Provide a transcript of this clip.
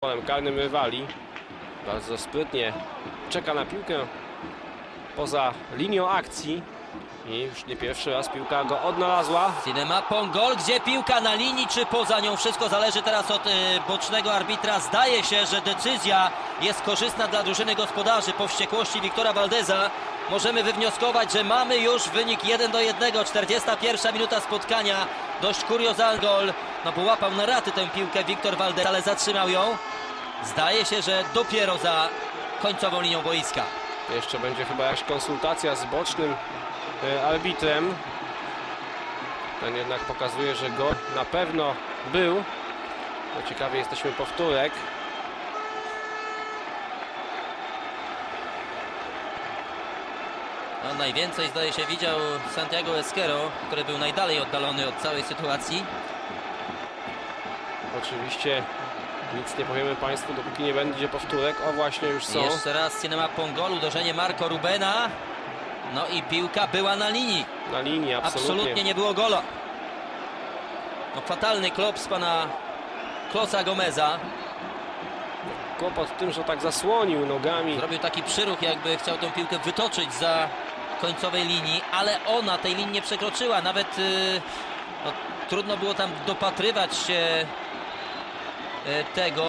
polem karnym rywali. Bardzo sprytnie czeka na piłkę poza linią akcji. I już nie pierwszy raz piłka go odnalazła. Cinema Pongol, gdzie piłka na linii czy poza nią? Wszystko zależy teraz od y, bocznego arbitra. Zdaje się, że decyzja jest korzystna dla drużyny gospodarzy. Po wściekłości Wiktora Valdeza możemy wywnioskować, że mamy już wynik 1 do 1. 41 minuta spotkania. Dość kuriozalny gol. No bo łapał na raty tę piłkę Wiktor Valdez, ale zatrzymał ją. Zdaje się, że dopiero za końcową linią boiska. Jeszcze będzie chyba jakaś konsultacja z bocznym e, arbitrem. Ten jednak pokazuje, że gol na pewno był. No ciekawie jesteśmy powtórek. No, najwięcej zdaje się widział Santiago Esquero, który był najdalej oddalony od całej sytuacji. Oczywiście nic nie powiemy Państwu, dopóki nie będzie powtórek. O właśnie już są. Jeszcze raz Cinema Pongol, uderzenie Marco Rubena. No i piłka była na linii. Na linii, absolutnie. Absolutnie nie było gola. No fatalny klops pana Klosa Gomeza. Kłopot w tym, że tak zasłonił nogami. Zrobił taki przyruch, jakby chciał tę piłkę wytoczyć za końcowej linii, ale ona tej linii nie przekroczyła. Nawet y, no, trudno było tam dopatrywać się tego.